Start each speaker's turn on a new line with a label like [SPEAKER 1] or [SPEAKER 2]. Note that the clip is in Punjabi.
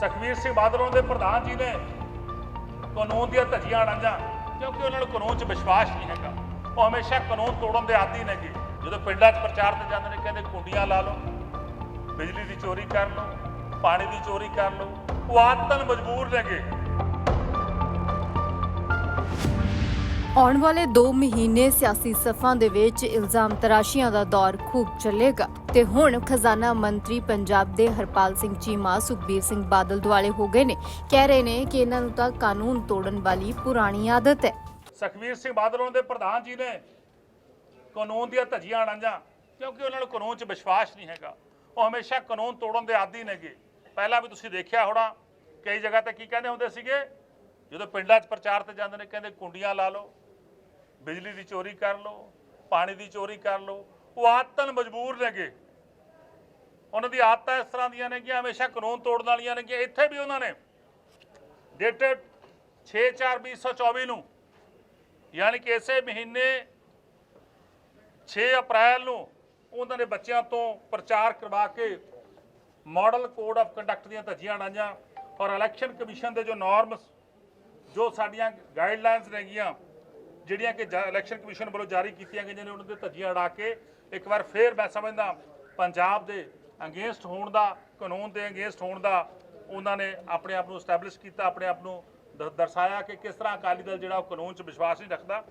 [SPEAKER 1] ਸੁਖਬੀਰ ਸਿੰਘ ਬਾਦਲ ਉਹਨਾਂ ਦੇ ਪ੍ਰਧਾਨ ਜੀ ਨੇ ਕਾਨੂੰਨ ਦੀਆਂ ਧੱਜੀਆਂ ਅੜਾਈਆਂ, ਕਿਉਂਕਿ ਉਹਨਾਂ ਨੂੰ ਕਾਨੂੰਨ 'ਚ ਵਿਸ਼ਵਾਸ ਨਹੀਂ ਹੈਗਾ। ਉਹ ਹਮੇਸ਼ਾ ਕਾਨੂੰਨ ਤੋੜਨ ਦੇ ਆਦੀ ਨੇਗੇ। ਜਦੋਂ ਪਿੰਡਾਂ 'ਚ ਪ੍ਰਚਾਰ ਤੇ ਜਾਂਦੇ ਨੇ, ਕਹਿੰਦੇ ਕੁੰਡੀਆਂ ਲਾ ਲਓ, ਬਿਜਲੀ ਦੀ ਚੋਰੀ ਕਰ ਲਓ, ਪਾਣੀ ਦੀ ਚੋਰੀ ਕਰ ਲਓ, ਉਹ ਆਦਤਨ ਮਜਬੂਰ ਨੇਗੇ।
[SPEAKER 2] ਆਉਣ ਵਾਲੇ 2 ਮਹੀਨੇ ਸਿਆਸੀ ਸਫਾਂ ਦੇ ਵਿੱਚ ਇਲਜ਼ਾਮ ਤਰਾਸ਼ੀਆਂ ਦਾ ਦੌਰ ਖੂਬ ਚੱਲੇਗਾ। ਤੇ ਹੁਣ ਖਜ਼ਾਨਾ ਮੰਤਰੀ ਪੰਜਾਬ ਦੇ ਹਰਪਾਲ ਸਿੰਘ ਚੀਮਾ, ਸੁਖਬੀਰ ਸਿੰਘ ਬਾਦਲ ਦੁਆਲੇ ਹੋ ਗਏ ਨੇ। ਕਹਿ ਰਹੇ ਨੇ ਕਿ ਇਹਨਾਂ ਨੂੰ ਤਾਂ ਕਾਨੂੰਨ ਤੋੜਨ ਵਾਲੀ ਪੁਰਾਣੀ ਆਦਤ ਹੈ।
[SPEAKER 1] ਸੁਖਬੀਰ ਸਿੰਘ ਬਾਦਲ ਉਹਨਾਂ ਦੇ ਪ੍ਰਧਾਨ ਜੀ ਨੇ ਕਾਨੂੰਨ ਦੀਆਂ ਧੱਜੀਆਂ ਅੜਾਈਆਂ, ਕਿਉਂਕਿ ਉਹਨਾਂ ਨੂੰ ਕਾਨੂੰਨ 'ਚ ਵਿਸ਼ਵਾਸ ਨਹੀਂ ਹੈਗਾ। ਉਹ ਹਮੇਸ਼ਾ ਕਾਨੂੰਨ ਤੋੜਨ ਦੇ ਆਦੀ ਨੇਗੇ। ਪਹਿਲਾਂ ਵੀ ਤੁਸੀਂ ਦੇਖਿਆ ਹੋਣਾ, ਕਈ ਜਗ੍ਹਾ ਤੇ ਕੀ ਕਹਿੰਦੇ ਹੁੰਦੇ ਸੀਗੇ? ਜਦੋਂ ਪਿੰਡਾਂ 'ਚ ਪ੍ਰਚਾਰ ਤੇ ਜਾਂਦੇ ਨੇ, ਕਹਿੰਦੇ ਕੁੰਡੀਆਂ ਲਾ ਲਓ, ਬਿਜਲੀ ਦੀ ਚੋਰੀ ਕਰ ਲਓ, ਪਾਣੀ ਦੀ ਚੋਰੀ ਕਰ ਲਓ, ਉਹ ਆਦਤਨ ਮਜਬੂਰ ਨੇਗੇ। ਉਹਨਾਂ ਦੀ ਆਦਤਾਂ ਇਸ ਤਰ੍ਹਾਂ ਦੀਆਂ ਨੇ ਕਿ ਹਮੇਸ਼ਾ ਕਾਨੂੰਨ ਤੋੜਨ ਵਾਲੀਆਂ ਨੇ ਕਿ ਇੱਥੇ ਵੀ ਉਹਨਾਂ ਨੇ ਡੇਟਡ 6/4/2024 ਨੂੰ, ਯਾਨੀ ਕਿ ਇਸੇ ਮਹੀਨੇ 6 ਅਪ੍ਰੈਲ ਨੂੰ ਉਹਨਾਂ ਨੇ ਬੱਚਿਆਂ ਤੋਂ ਪ੍ਰਚਾਰ ਕਰਵਾ ਕੇ ਮਾਡਲ ਕੋਡ ਆਫ ਕੰਡਕਟ ਦੀਆਂ ਧੱਜੀਆਂ ਅੜਾਈਆਂ ਔਰ ਇਲੈਕਸ਼ਨ ਕਮਿਸ਼ਨ ਦੇ ਜੋ ਨਾਰਮਸ ਜੋ ਸਾਡੀਆਂ ਗਾਈਡਲਾਈਨਸ ਨੇਗੀਆਂ, ਜਿਹੜੀਆਂ ਕਿ ਜਾ- ਇਲੈਕਸ਼ਨ ਕਮਿਸ਼ਨ ਵੱਲੋਂ ਜਾਰੀ ਕੀਤੀਆਂ ਗਈਆਂ ਨੇ, ਉਹਨਾਂ ਦੇ ਧੱਜੀਆਂ ਅੜਾ ਕੇ ਇੱਕ ਵਾਰ ਫੇਰ ਮੈਂ ਸਮਝਦਾ, ਪੰਜਾਬ ਦੇ ਅਗੇਂਸਟ ਹੋਣ ਦਾ, ਕਾਨੂੰਨ ਦੇ ਅਗੇਂਸਟ ਹੋਣ ਦਾ ਉਹਨਾਂ ਨੇ ਆਪਣੇ ਆਪ ਨੂੰ ਸਟੈਬਲਿਸ਼ ਕੀਤਾ, ਆਪਣੇ ਆਪ ਨੂੰ ਦ- ਦਰਸਾਇਆ ਕਿ ਕਿਸ ਤਰ੍ਹਾਂ ਅਕਾਲੀ ਦਲ ਜਿਹੜਾ ਉਹ ਕਾਨੂੰਨ 'ਚ ਵਿਸ਼ਵਾਸ ਨਹੀਂ ਰੱਖਦਾ।